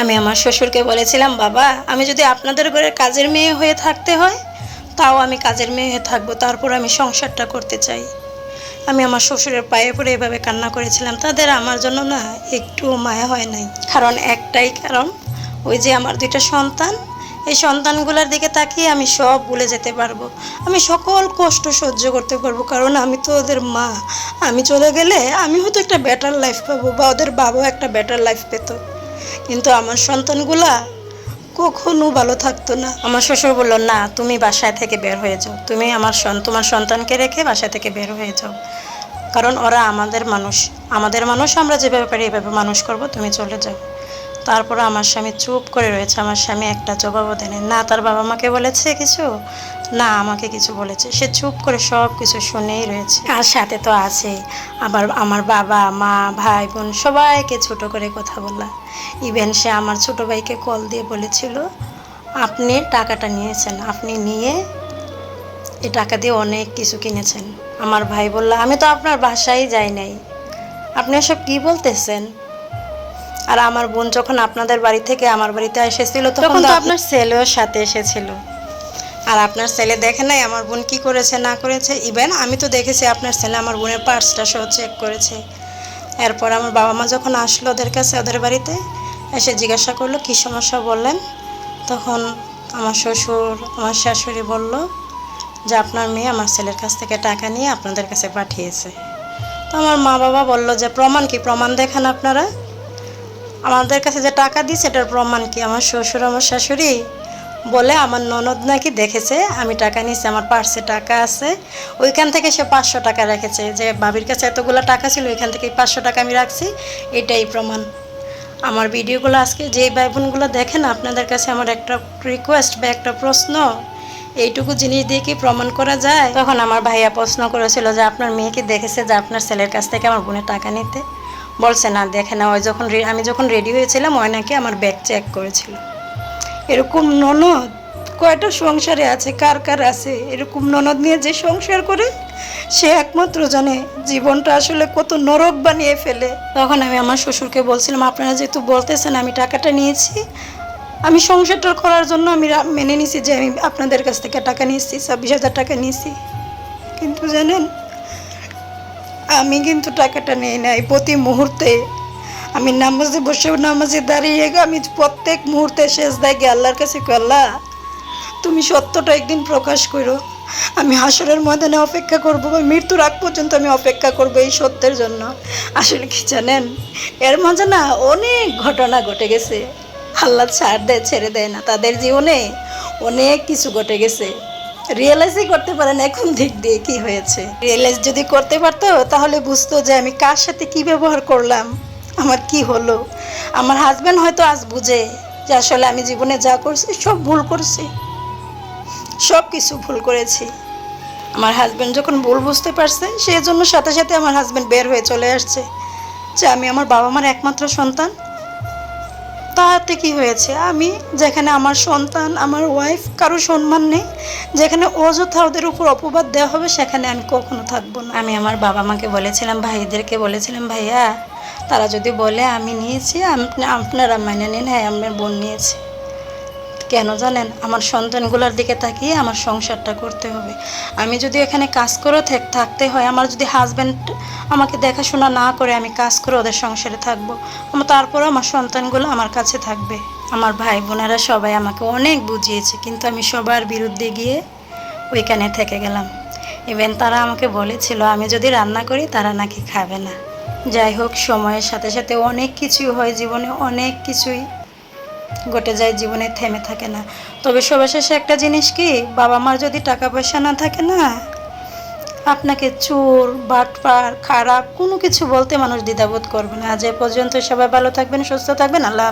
আমি আমার শ্বশুরকে বলেছিলাম, বাবা, আমি যদি আপনাদের ঘরে কাজের মেয়ে হয়ে থাকতে হয়, তাও আমি কাজের মেয়ে হয়ে থাকব, তারপর আমি সংসারটা করতে চাই। আমি আমার শ্বশুরের পায়ে পড়ে এভাবে কান্না করেছিলাম। তাদের আমার জন্য না একটু মায়া হয় নাই। কারণ একটাই কারণ, ওই যে আমার দুইটা সন্তান, এই সন্তানগুলোর দিকে তাকিয়ে আমি সব ভুলে যেতে পারব। আমি সকল কষ্ট সহ্য করতে পারব, কারণ আমি তো ওদের মা। আমি চলে গেলে আমি হয়তো একটা বেটার লাইফ পাবো বা ওদের বাবাও একটা বেটার লাইফ পেতো। কিন্তু আমার সন্তানগুলা কখনো ভালো থাকতো না। আমার শ্বশুর বলল, না, তুমি বাসায় থেকে বের হয়ে যাও। তুমি আমার তোমার সন্তানকে রেখে বাসা থেকে বের হয়ে যাও। কারণ ওরা আমাদের মানুষ। আমাদের মানুষ আমরা যেভাবে পারি এভাবে মানুষ করব, তুমি চলে যাও। তারপর আমার স্বামী চুপ করে রয়েছে। আমার স্বামী একটা জবাবও দেয়নি। না, তার বাবা মাকে বলেছে কিছু? না আমাকে কিছু বলেছে। সে চুপ করে সব কিছু শুনেই রয়েছে। আর সাথে তো আছে? আবার আমার বাবা মা ভাই বোন সবাইকে ছোট করে কথা বলা ইভেন সে আমার ছোট ভাইকে কল দিয়ে বলেছিল আপনি টাকাটা নিয়েছেন আপনি নিয়ে এ টাকা দিয়ে অনেক কিছু কিনেছেন। আমার ভাই বলল আমি তো আপনার বাসায় যাই নাই। আপনি এসব কি বলতেছেন? আর আমার বোন যখন আপনাদের বাড়ি থেকে আমার বাড়িতে এসেছিল তখন তো আপনার ছেলেও সাথে এসেছিল। আর আপনার ছেলে দেখে নাই, আমার বোন কি করেছে, না করেছে? ইভেন আমি তো দেখেছি আপনার ছেলে, আমার বোনের পার্সটা সহ চেক করেছে। এরপর আমার বাবা মা যখন আসলো ওদের কাছে, ওদের বাড়িতে, এসে জিজ্ঞাসা করল, কী সমস্যা? বললেন। তখন আমার শ্বশুর, আমার শাশুড়ি বলল যে, আপনার মেয়ে আমার ছেলের কাছ থেকে টাকা নিয়ে আপনাদের কাছে পাঠিয়েছে। তো আমার মা বাবা বলল যে, প্রমাণ কি? প্রমাণ দেখান আপনারা। আমাদের কাছে যে টাকা দিয়েছে, এটার প্রমাণ কি? আমার শ্বশুর, আমার শাশুড়ি? বলে আমার ননদ নাকি দেখেছে, আমি টাকা নিয়েছি, আমার পার্সে টাকা আছে। ওইখান থেকে সে পাঁচশো টাকা রেখেছে, যে বাবির কাছে এতগুলো টাকা ছিল, ওইখান থেকে পাঁচশো টাকা আমি রাখছি, এটাই প্রমাণ। আমার ভিডিওগুলো আজকে যে ভাই বোনগুলো দেখেন, আপনাদের কাছে আমার একটা রিকোয়েস্ট বা একটা প্রশ্ন, এইটুকু জিনিস দিয়ে কি প্রমাণ করা যায়? তখন আমার ভাইয়া প্রশ্ন করেছিল যে, আপনার মেয়েকে দেখেছে যে আপনার ছেলের কাছ থেকে আমার বোনের টাকা নিতে? বলছে, না, দেখে না। ওই যখন আমি যখন রেডি হয়েছিলাম, ওই নাকি আমার ব্যাগ চেক করেছিল। এরকম ননদ, কয়টা সংসারে আছে, কার কার আছে, এরকম ননদ নিয়ে যে সংসার করে, সে একমাত্র জানে জীবনটা আসলে কত নরক বানিয়ে ফেলে। তখন আমি আমার শ্বশুরকে বলছিলাম, আপনারা যেহেতু বলতেছেন আমি টাকাটা নিয়েছি, আমি সংসারটা করার জন্য আমি মেনে নিছি যে আমি আপনাদের কাছ থেকে টাকা নিয়েছি, ছাব্বিশ হাজার টাকা নিয়েছি। কিন্তু জানেন, আমি কিন্তু টাকাটা নেই নাই, প্রতি মুহূর্তে আমি নামাজে বসে নামাজে দাঁড়িয়ে আমি প্রত্যেক মুহূর্তে শেষ দায় গিয়ে আল্লাহর কাছে আল্লাহ, তুমি সত্যটা একদিন প্রকাশ করো। আমি হাসরের ময়দানে অপেক্ষা করব বা মৃত্যুর আগ পর্যন্ত আমি অপেক্ষা করব এই সত্যের জন্য। আসলে কি জানেন, এর মাঝে না অনেক ঘটনা ঘটে গেছে। আল্লাহ ছাড় দেয়, ছেড়ে দেয় না, তাদের জীবনে অনেক কিছু ঘটে গেছে। রিয়েলাইজই করতে পারেন এখন দিক দিয়ে কি হয়েছে। রিয়েলাইজ যদি করতে পারতো, তাহলে বুঝতো যে আমি কার সাথে কি ব্যবহার করলাম। আমার কি হলো? আমার হাজব্যান্ড হয়তো আজ বুঝে যে আসলে আমি জীবনে যা করছি, সব ভুল করছি। সব কিছু ভুল করেছি। আমার হাজব্যান্ড যখন ভুল বুঝতে পারছে, সেই জন্য সাথে সাথে আমার হাজব্যান্ড বের হয়ে চলে আসছে যে আমি আমার বাবা মার একমাত্র সন্তান। তাতে কি হয়েছে? আমি যেখানে আমার সন্তান, আমার ওয়াইফ কারও সম্মান নেই, যেখানে অযথা ওদের উপর অপবাদ দেওয়া হবে, সেখানে আমি কখনো থাকব না। আমি আমার বাবা মাকে বলেছিলাম, ভাইদেরকে বলেছিলাম, ভাইয়া তারা যদি বলে, আমি নিয়েছি, আপনি, আপনারা মেনে নিন হ্যাঁ আমার বোন নিয়েছে। কেন জানেন? আমার সন্তানগুলোর দিকে তাকিয়ে আমার সংসারটা করতে হবে। আমি যদি এখানে কাজ করে থাক- থাকতে হয়, আমার যদি হাজব্যান্ড আমাকে দেখাশোনা না করে, আমি কাজ করে ওদের সংসারে থাকব। তারপরে আমার সন্তানগুলো আমার কাছে থাকবে। আমার ভাই বোনেরা সবাই আমাকে অনেক বুঝিয়েছে, কিন্তু আমি সবার বিরুদ্ধে গিয়ে ওইখানে থেকে গেলাম। ইভেন তারা আমাকে বলেছিল, আমি যদি রান্না করি, তারা নাকি খাবে না। যাই হোক, সময়ের সাথে সাথে অনেক কিছুই হয় জীবনে, অনেক কিছুই ঘটে যায়, জীবনে থেমে থাকে না তবে সর্বশেষে একটা জিনিস কি, বাবা মার যদি টাকা পয়সা না থাকে না, আপনাকে চোর, বাটপার, খারাপ কোনো কিছু বলতে মানুষ দ্বিধাবোধ করবে না আজ এ পর্যন্ত সবাই ভালো থাকবেন, সুস্থ থাকবেন, আল্লাহ।